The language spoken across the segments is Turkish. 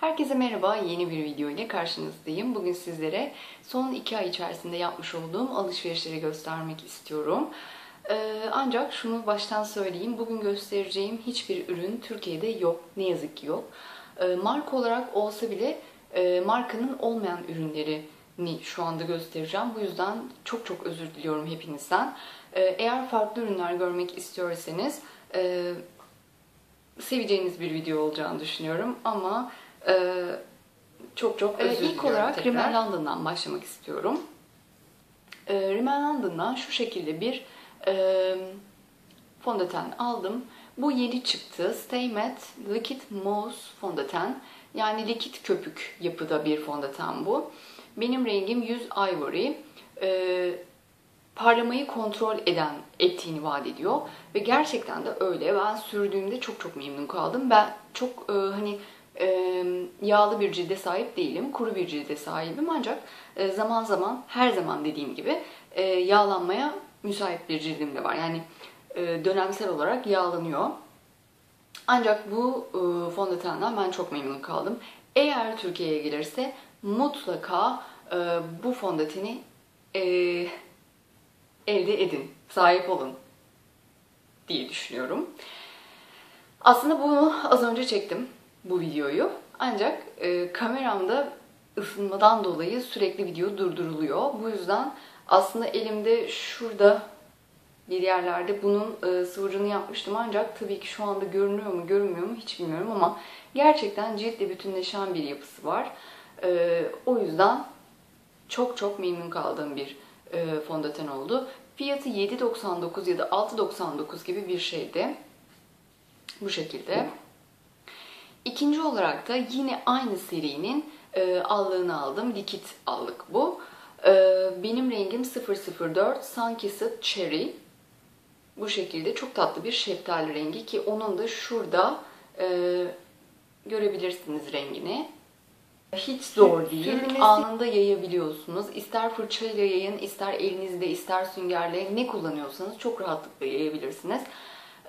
Herkese merhaba, yeni bir video ile karşınızdayım. Bugün sizlere son iki ay içerisinde yapmış olduğum alışverişleri göstermek istiyorum. Ee, ancak şunu baştan söyleyeyim, bugün göstereceğim hiçbir ürün Türkiye'de yok, ne yazık ki yok. Ee, marka olarak olsa bile e, markanın olmayan ürünlerini şu anda göstereceğim. Bu yüzden çok çok özür diliyorum hepinizden. Ee, eğer farklı ürünler görmek istiyorsanız e, seveceğiniz bir video olacağını düşünüyorum ama e, çok çok özür Ee, diliyorum ilk olarak tekrar. Rimmel London'dan başlamak istiyorum. E, Rimmel London'dan şu şekilde bir e, fondöten aldım. Bu yeni çıktı. Stay Matte Liquid Mousse fondöten. Yani likit köpük yapıda bir fondöten bu. Benim rengim 100 Ivory. E, parlamayı kontrol eden ettiğini vaat ediyor ve gerçekten de öyle. Ben sürdüğümde çok çok memnun kaldım. Ben çok e, hani yağlı bir cilde sahip değilim, kuru bir cilde sahibim ancak e, zaman zaman her zaman dediğim gibi e, yağlanmaya müsait bir cildim de var. Yani e, dönemsel olarak yağlanıyor. Ancak bu e, fondötenden ben çok memnun kaldım. Eğer Türkiye'ye gelirse mutlaka bu fondöteni elde edin, sahip olun diye düşünüyorum. Aslında bunu az önce çektim bu videoyu. Ancak e, kameramda ısınmadan dolayı sürekli video durduruluyor. Bu yüzden aslında elimde şurada bir yerlerde bunun e, sıvırını yapmıştım ancak tabii ki şu anda görünüyor mu görünmüyor mu hiç bilmiyorum ama gerçekten ciltle bütünleşen bir yapısı var. E, o yüzden çok çok memnun kaldığım bir e, fondöten oldu. Fiyatı 7.99 ya da 6.99 gibi bir şeydi. Bu şekilde. İkinci olarak da yine aynı serinin e, allığını aldım. Likit allık bu. E, benim rengim 004 Sunkissed Cherry. Bu şekilde çok tatlı bir şeftali rengi ki onun da şurada e, görebilirsiniz rengini. Hiç zor değil. Sürmesi- Anında yayabiliyorsunuz. İster fırçayla yayın, ister elinizde, ister süngerle ne kullanıyorsanız çok rahatlıkla yayabilirsiniz.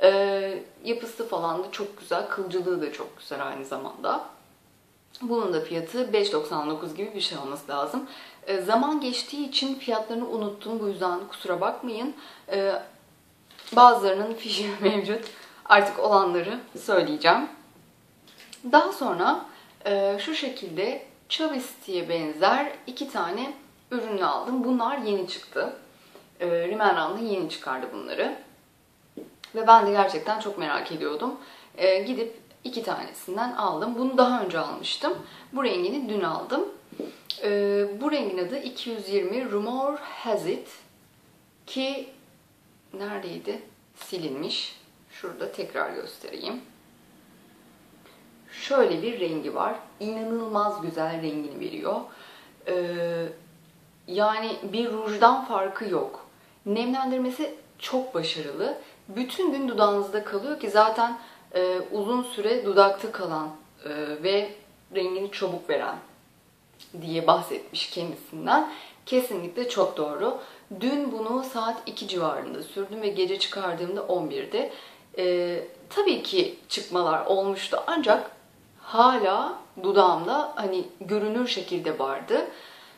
Ee, yapısı falan da çok güzel. Kılcılığı da çok güzel aynı zamanda. Bunun da fiyatı 5.99 gibi bir şey olması lazım. Ee, zaman geçtiği için fiyatlarını unuttum. Bu yüzden kusura bakmayın. Ee, bazılarının fişi mevcut. Artık olanları söyleyeceğim. Daha sonra e, şu şekilde Chavis'tiye benzer iki tane ürünü aldım. Bunlar yeni çıktı. E, Rimmel London yeni çıkardı bunları. Ve ben de gerçekten çok merak ediyordum. E, gidip iki tanesinden aldım. Bunu daha önce almıştım. Bu rengini dün aldım. E, bu rengin adı 220 Rumor Has It. Ki neredeydi? Silinmiş. Şurada tekrar göstereyim. Şöyle bir rengi var. İnanılmaz güzel rengini veriyor. Ee, yani bir rujdan farkı yok. Nemlendirmesi çok başarılı. Bütün gün dudağınızda kalıyor ki zaten e, uzun süre dudakta kalan e, ve rengini çabuk veren diye bahsetmiş kendisinden. Kesinlikle çok doğru. Dün bunu saat 2 civarında sürdüm ve gece çıkardığımda 11'di. Ee, tabii ki çıkmalar olmuştu ancak hala dudağımda hani görünür şekilde vardı.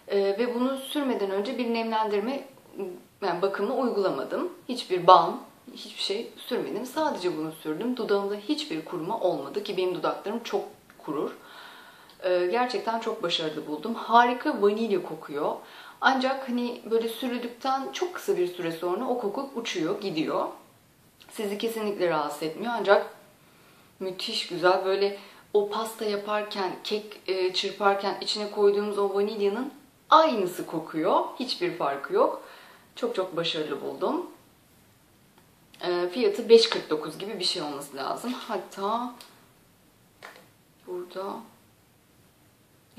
Ee, ve bunu sürmeden önce bir nemlendirme yani bakımı uygulamadım. Hiçbir balm, hiçbir şey sürmedim. Sadece bunu sürdüm. Dudağımda hiçbir kuruma olmadı ki benim dudaklarım çok kurur. Ee, gerçekten çok başarılı buldum. Harika vanilya kokuyor. Ancak hani böyle sürüldükten çok kısa bir süre sonra o koku uçuyor, gidiyor. Sizi kesinlikle rahatsız etmiyor ancak müthiş güzel böyle o pasta yaparken, kek e, çırparken içine koyduğumuz o vanilyanın aynısı kokuyor. Hiçbir farkı yok. Çok çok başarılı buldum. E, fiyatı 5.49 gibi bir şey olması lazım. Hatta burada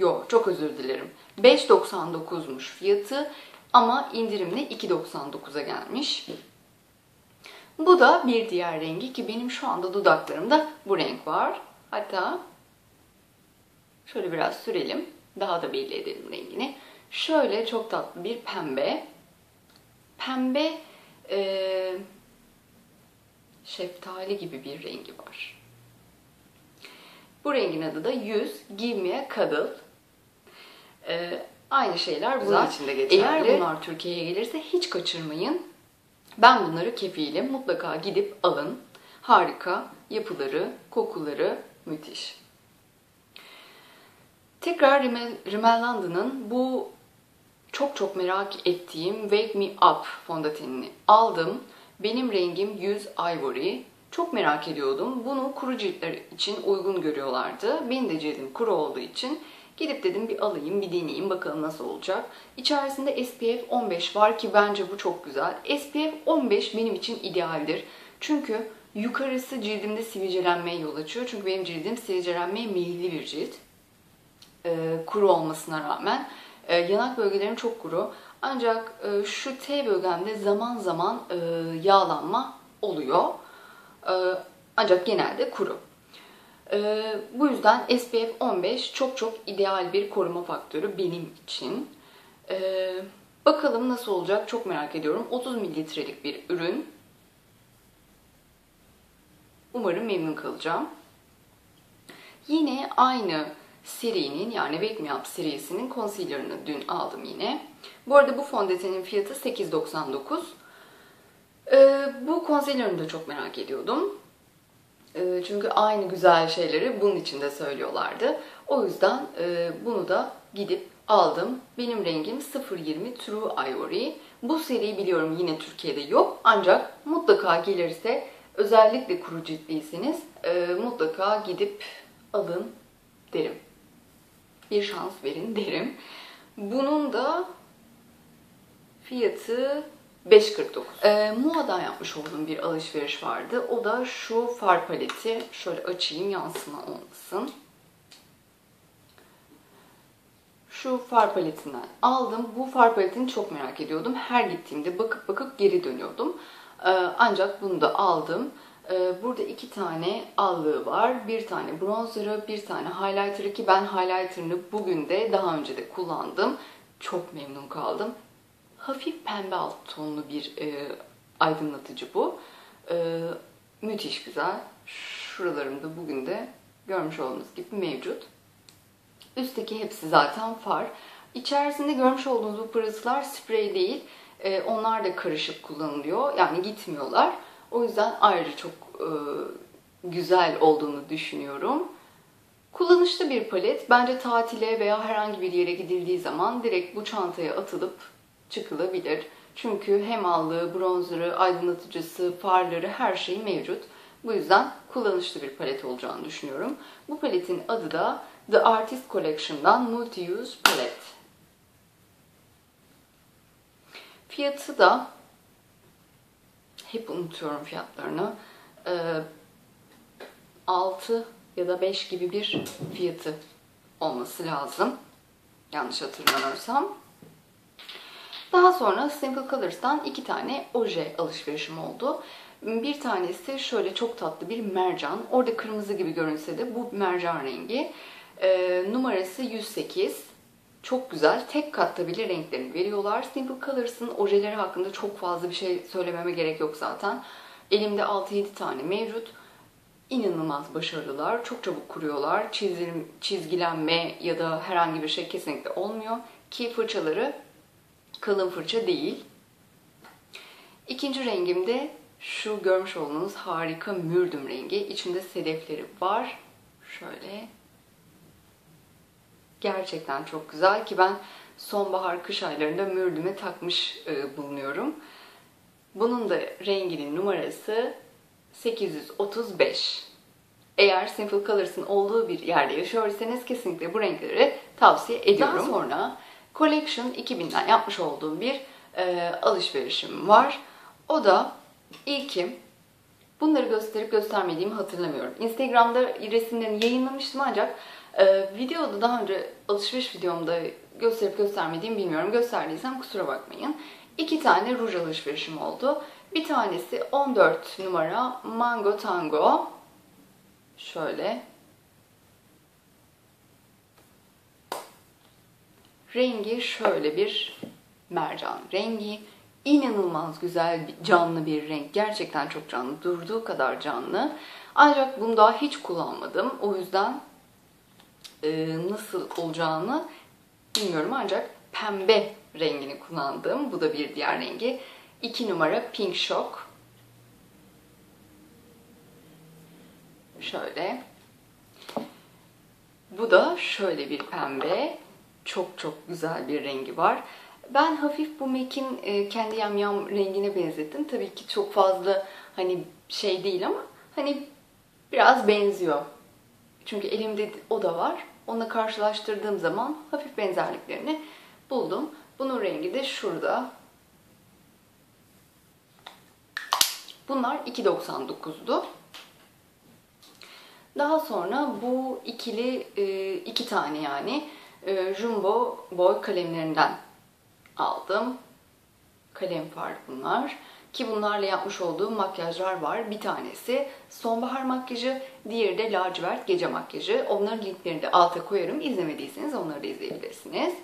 Yok çok özür dilerim. 5.99'muş fiyatı ama indirimle 2.99'a gelmiş. Bu da bir diğer rengi ki benim şu anda dudaklarımda bu renk var. Hatta şöyle biraz sürelim. Daha da belli edelim rengini. Şöyle çok tatlı bir pembe. Pembe e, şeftali gibi bir rengi var. Bu rengin adı da 100 Give Me a Cuddle. Ee, aynı şeyler bunun için de geçerli. Eğer bunlar Türkiye'ye gelirse hiç kaçırmayın. Ben bunları kefilim. Mutlaka gidip alın. Harika. Yapıları, kokuları müthiş. Tekrar Rimmel, Rimmel London'ın bu çok çok merak ettiğim Wake Me Up fondötenini aldım. Benim rengim 100 Ivory. Çok merak ediyordum. Bunu kuru ciltler için uygun görüyorlardı. Benim de cildim kuru olduğu için gidip dedim bir alayım, bir deneyeyim bakalım nasıl olacak. İçerisinde SPF 15 var ki bence bu çok güzel. SPF 15 benim için idealdir. Çünkü yukarısı cildimde sivilcelenmeye yol açıyor. Çünkü benim cildim sivilcelenmeye meyilli bir cilt. Ee, kuru olmasına rağmen. Ee, yanak bölgelerim çok kuru. Ancak e, şu T bölgemde zaman zaman e, yağlanma oluyor. E, ancak genelde kuru. E, bu yüzden SPF 15 çok çok ideal bir koruma faktörü benim için. E, bakalım nasıl olacak çok merak ediyorum. 30 mililitrelik bir ürün. Umarım memnun kalacağım. Yine aynı serinin yani Wake Me Up serisinin concealer'ını dün aldım yine. Bu arada bu fondötenin fiyatı 8.99. Ee, bu concealer'ını da çok merak ediyordum. Ee, çünkü aynı güzel şeyleri bunun içinde söylüyorlardı. O yüzden e, bunu da gidip aldım. Benim rengim 020 True Ivory. Bu seriyi biliyorum yine Türkiye'de yok. Ancak mutlaka gelirse özellikle kuru ciltliyseniz e, mutlaka gidip alın derim. Bir şans verin derim. Bunun da fiyatı 5.49. Ee, Mua'dan yapmış olduğum bir alışveriş vardı. O da şu far paleti. Şöyle açayım yansıma olmasın. Şu far paletinden aldım. Bu far paletini çok merak ediyordum. Her gittiğimde bakıp bakıp geri dönüyordum. Ee, ancak bunu da aldım. Ee, burada iki tane allığı var. Bir tane bronzer'ı, bir tane highlighter'ı ki ben highlighter'ını bugün de daha önce de kullandım. Çok memnun kaldım. Hafif pembe alt tonlu bir e, aydınlatıcı bu. E, müthiş güzel. Şuralarımda bugün de görmüş olduğunuz gibi mevcut. Üstteki hepsi zaten far. İçerisinde görmüş olduğunuz bu pırıltılar sprey değil. E, onlar da karışık kullanılıyor. Yani gitmiyorlar. O yüzden ayrı çok e, güzel olduğunu düşünüyorum. Kullanışlı bir palet. Bence tatile veya herhangi bir yere gidildiği zaman direkt bu çantaya atılıp çıkılabilir. Çünkü hem allığı, bronzerı, aydınlatıcısı, farları her şey mevcut. Bu yüzden kullanışlı bir palet olacağını düşünüyorum. Bu paletin adı da The Artist Collection'dan Multi-Use Palette. Fiyatı da hep unutuyorum fiyatlarını. 6 ya da 5 gibi bir fiyatı olması lazım. Yanlış hatırlamıyorsam. Daha sonra Simple Colors'tan iki tane oje alışverişim oldu. Bir tanesi şöyle çok tatlı bir mercan. Orada kırmızı gibi görünse de bu mercan rengi. E, numarası 108. Çok güzel. Tek katta bile renklerini veriyorlar. Simple Colors'ın ojeleri hakkında çok fazla bir şey söylememe gerek yok zaten. Elimde 6-7 tane mevcut. İnanılmaz başarılılar. Çok çabuk kuruyorlar. Çizim, çizgilenme ya da herhangi bir şey kesinlikle olmuyor. Ki fırçaları kalın fırça değil. İkinci rengim de şu görmüş olduğunuz harika mürdüm rengi. İçinde sedefleri var. Şöyle. Gerçekten çok güzel ki ben sonbahar kış aylarında mürdüme takmış e, bulunuyorum. Bunun da renginin numarası 835. Eğer Simple Colors'ın olduğu bir yerde yaşıyorsanız kesinlikle bu renkleri tavsiye ediyorum. Daha sonra Collection 2000'den yapmış olduğum bir e, alışverişim var. O da ilkim bunları gösterip göstermediğimi hatırlamıyorum. Instagram'da resimlerini yayınlamıştım ancak e, videoda daha önce alışveriş videomda gösterip göstermediğimi bilmiyorum. Gösterdiysem kusura bakmayın. İki tane ruj alışverişim oldu. Bir tanesi 14 numara Mango Tango. Şöyle Rengi şöyle bir mercan rengi. İnanılmaz güzel, canlı bir renk. Gerçekten çok canlı. Durduğu kadar canlı. Ancak bunu daha hiç kullanmadım. O yüzden e, nasıl olacağını bilmiyorum ancak pembe rengini kullandım. Bu da bir diğer rengi. 2 numara Pink Shock. Şöyle. Bu da şöyle bir pembe. Çok çok güzel bir rengi var. Ben hafif bu MAC'in e, kendi yamyam rengine benzettim. Tabii ki çok fazla hani şey değil ama hani biraz benziyor. Çünkü elimde o da var. Onunla karşılaştırdığım zaman hafif benzerliklerini buldum. Bunun rengi de şurada. Bunlar 2.99'du. Daha sonra bu ikili e, iki tane yani e, Jumbo Boy kalemlerinden aldım. Kalem far bunlar. Ki bunlarla yapmış olduğum makyajlar var. Bir tanesi sonbahar makyajı, diğeri de lacivert gece makyajı. Onların linklerini de alta koyarım. İzlemediyseniz onları da izleyebilirsiniz.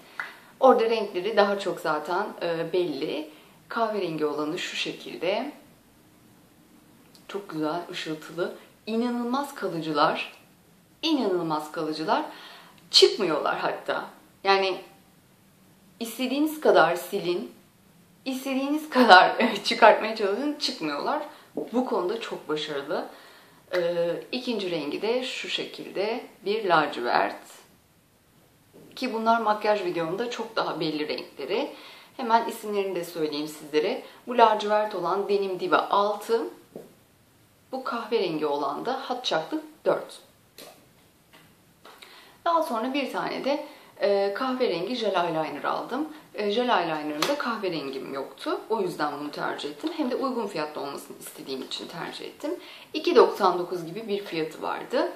Orada renkleri daha çok zaten e, belli. Kahverengi olanı şu şekilde. Çok güzel, ışıltılı. İnanılmaz kalıcılar. İnanılmaz kalıcılar. Çıkmıyorlar hatta. Yani istediğiniz kadar silin, istediğiniz kadar çıkartmaya çalışın, çıkmıyorlar. Bu konuda çok başarılı. Ee, ikinci rengi de şu şekilde bir lacivert. Ki bunlar makyaj videomda çok daha belli renkleri. Hemen isimlerini de söyleyeyim sizlere. Bu lacivert olan Denim Diva 6. Bu kahverengi olan da Hot Chocolate 4. Daha sonra bir tane de e, kahverengi jel eyeliner aldım. E, jel eyeliner'ımda kahverengim yoktu. O yüzden bunu tercih ettim. Hem de uygun fiyatlı olmasını istediğim için tercih ettim. 2.99 gibi bir fiyatı vardı.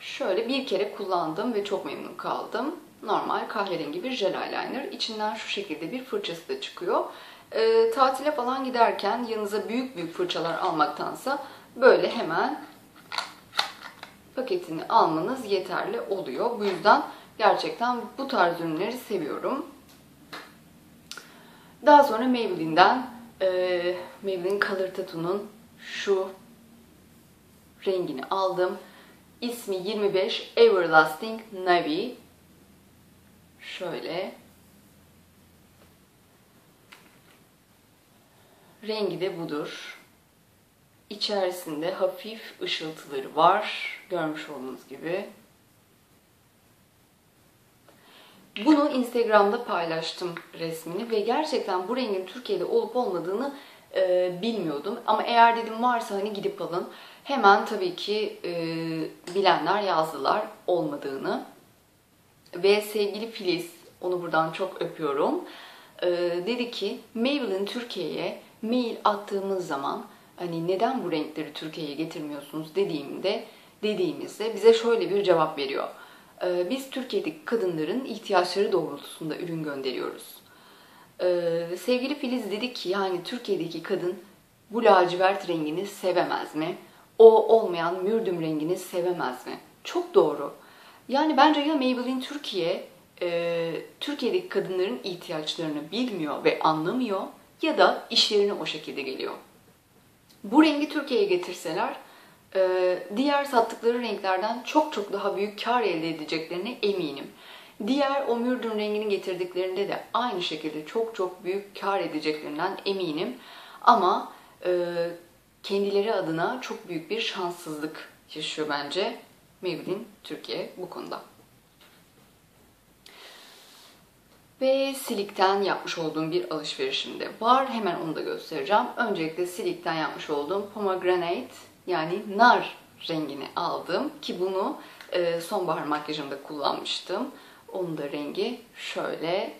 Şöyle bir kere kullandım ve çok memnun kaldım. Normal kahverengi bir jel eyeliner. İçinden şu şekilde bir fırçası da çıkıyor. E, tatile falan giderken yanınıza büyük büyük fırçalar almaktansa böyle hemen paketini almanız yeterli oluyor. Bu yüzden gerçekten bu tarz ürünleri seviyorum. Daha sonra Maybelline'den e, Maybelline Color Tattoo'nun şu rengini aldım. İsmi 25 Everlasting Navy. Şöyle. Rengi de budur. İçerisinde hafif ışıltıları var. Görmüş olduğunuz gibi. Bunu Instagram'da paylaştım resmini ve gerçekten bu rengin Türkiye'de olup olmadığını e, bilmiyordum. Ama eğer dedim varsa hani gidip alın. Hemen tabii ki e, bilenler yazdılar olmadığını. Ve sevgili Filiz, onu buradan çok öpüyorum. E, dedi ki Maybelline Türkiye'ye mail attığımız zaman hani neden bu renkleri Türkiye'ye getirmiyorsunuz dediğimde dediğimizde bize şöyle bir cevap veriyor. Ee, biz Türkiye'deki kadınların ihtiyaçları doğrultusunda ürün gönderiyoruz. Ee, sevgili Filiz dedi ki yani Türkiye'deki kadın bu lacivert rengini sevemez mi? O olmayan mürdüm rengini sevemez mi? Çok doğru. Yani bence ya Maybelline Türkiye e, Türkiye'deki kadınların ihtiyaçlarını bilmiyor ve anlamıyor ya da işlerine o şekilde geliyor. Bu rengi Türkiye'ye getirseler diğer sattıkları renklerden çok çok daha büyük kar elde edeceklerine eminim. Diğer o mürdün rengini getirdiklerinde de aynı şekilde çok çok büyük kar edeceklerinden eminim. Ama e, kendileri adına çok büyük bir şanssızlık yaşıyor bence Maybelline Türkiye bu konuda. Ve Silik'ten yapmış olduğum bir alışverişim de var. Hemen onu da göstereceğim. Öncelikle Silik'ten yapmış olduğum Pomegranate yani nar rengini aldım. Ki bunu e, sonbahar makyajımda kullanmıştım. Onun da rengi şöyle.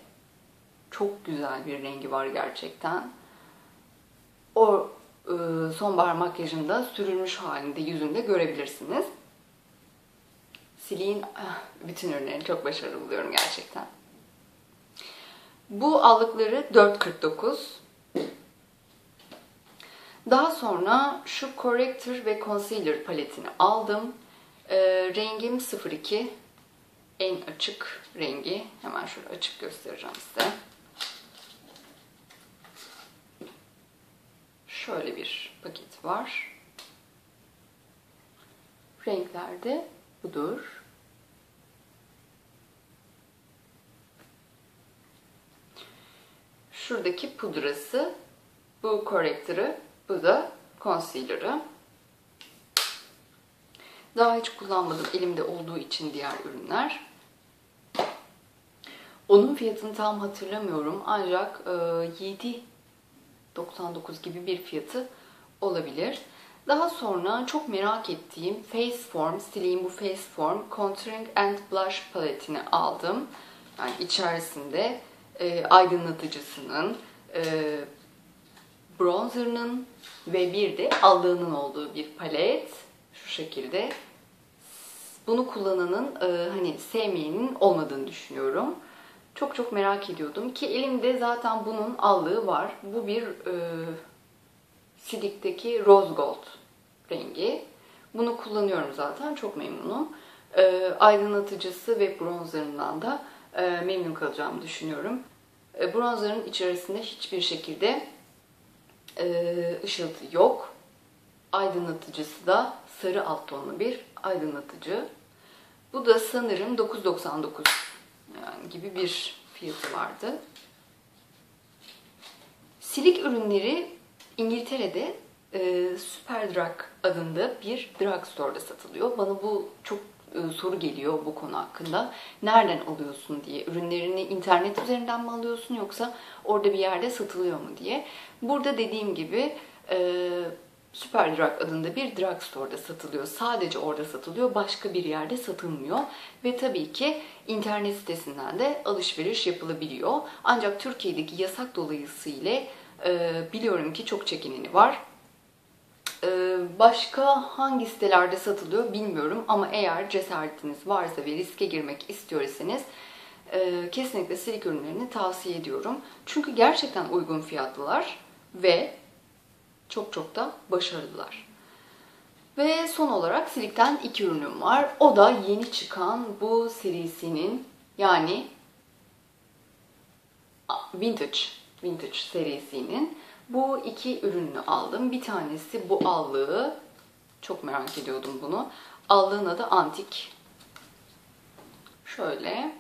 Çok güzel bir rengi var gerçekten. O e, sonbahar makyajında sürülmüş halinde yüzünde görebilirsiniz. Silik'in ah, bütün ürünlerini çok başarılı buluyorum gerçekten. Bu aldıkları 4.49. Daha sonra şu Corrector ve Concealer paletini aldım. E, rengim 02. En açık rengi. Hemen şöyle açık göstereceğim size. Şöyle bir paket var. Renklerde budur. Şuradaki pudrası bu korektörü bu da concealer'ı. Daha hiç kullanmadım elimde olduğu için diğer ürünler. Onun fiyatını tam hatırlamıyorum ancak e, 7.99 gibi bir fiyatı olabilir. Daha sonra çok merak ettiğim Face Form, Stile'in bu Face Form Contouring and Blush paletini aldım. Yani içerisinde e, aydınlatıcısının, e, bronzerının ve bir de allığının olduğu bir palet. Şu şekilde. Bunu kullananın e, hani sevmeyenin olmadığını düşünüyorum. Çok çok merak ediyordum ki elimde zaten bunun allığı var. Bu bir e, Silik'teki Rose Gold rengi. Bunu kullanıyorum zaten. Çok memnunum. E, aydınlatıcısı ve bronzerından da e, memnun kalacağımı düşünüyorum. E, bronzerın içerisinde hiçbir şekilde ışıltı yok. Aydınlatıcısı da sarı alt tonlu bir aydınlatıcı. Bu da sanırım 9.99 yani gibi bir fiyatı vardı. Silik ürünleri İngiltere'de e, Superdrug adında bir drugstore'da satılıyor. Bana bu çok soru geliyor bu konu hakkında. Nereden alıyorsun diye. Ürünlerini internet üzerinden mi alıyorsun yoksa orada bir yerde satılıyor mu diye. Burada dediğim gibi e, Superdrug adında bir drugstore'da satılıyor. Sadece orada satılıyor. Başka bir yerde satılmıyor. Ve tabii ki internet sitesinden de alışveriş yapılabiliyor. Ancak Türkiye'deki yasak dolayısıyla e, biliyorum ki çok çekineni var. E, başka hangi sitelerde satılıyor bilmiyorum ama eğer cesaretiniz varsa ve riske girmek istiyorsanız e, kesinlikle silik ürünlerini tavsiye ediyorum. Çünkü gerçekten uygun fiyatlılar ve çok çok da başarılılar. Ve son olarak Silik'ten iki ürünüm var. O da yeni çıkan bu serisinin yani Vintage Vintage serisinin bu iki ürününü aldım. Bir tanesi bu allığı. Çok merak ediyordum bunu. Allığın adı Antik. Şöyle.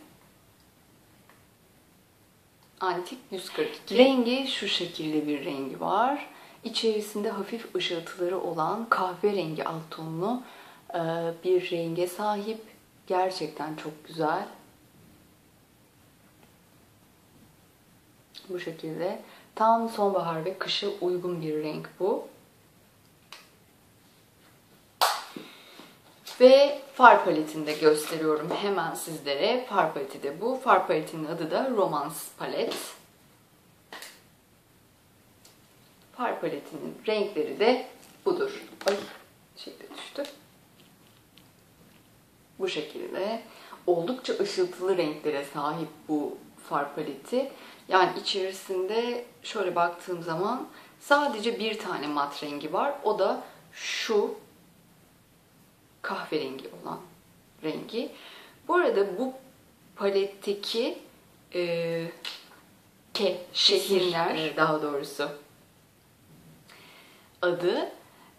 Antik 142. Rengi şu şekilde bir rengi var. İçerisinde hafif ışıltıları olan kahverengi alt tonlu e, bir renge sahip. Gerçekten çok güzel. Bu şekilde. Tam sonbahar ve kışa uygun bir renk bu. Ve far paletini de gösteriyorum hemen sizlere. Far paleti de bu. Far paletinin adı da Romance Palet. Far paletinin renkleri de budur. Ay şeyde düştü. Bu şekilde. Oldukça ışıltılı renklere sahip bu far paleti. Yani içerisinde şöyle baktığım zaman sadece bir tane mat rengi var. O da şu kahverengi olan rengi. Bu arada bu paletteki e, ke, şehirler e, daha doğrusu adı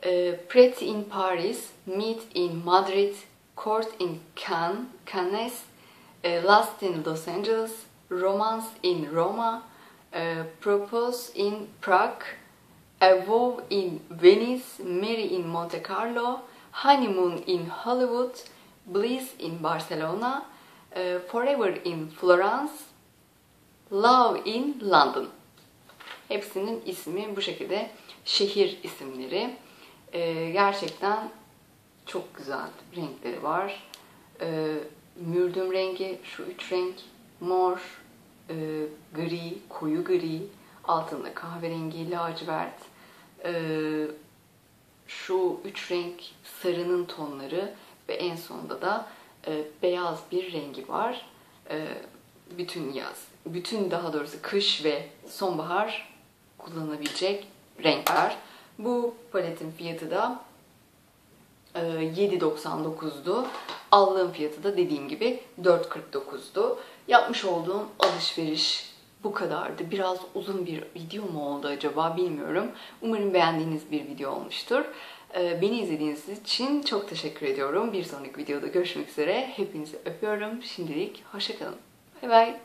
e, Pretty in Paris, Meet in Madrid, Court in Cannes, Cannes, e, Last in Los Angeles, Romance in Roma, uh, Propose in Prague, A Vow in Venice, Marry in Monte Carlo, Honeymoon in Hollywood, Bliss in Barcelona, uh, Forever in Florence, Love in London. Hepsinin ismi bu şekilde şehir isimleri. Ee, gerçekten çok güzel renkleri var. Ee, mürdüm rengi, şu üç renk mor, e, gri, koyu gri, altında kahverengi, lacivert, e, şu üç renk sarının tonları ve en sonunda da e, beyaz bir rengi var. E, bütün yaz, bütün daha doğrusu kış ve sonbahar kullanabilecek renkler. Bu paletin fiyatı da 7.99'du. Aldığım fiyatı da dediğim gibi 4.49'du. Yapmış olduğum alışveriş bu kadardı. Biraz uzun bir video mu oldu acaba bilmiyorum. Umarım beğendiğiniz bir video olmuştur. E, beni izlediğiniz için çok teşekkür ediyorum. Bir sonraki videoda görüşmek üzere. Hepinizi öpüyorum. Şimdilik hoşçakalın. Bay bay.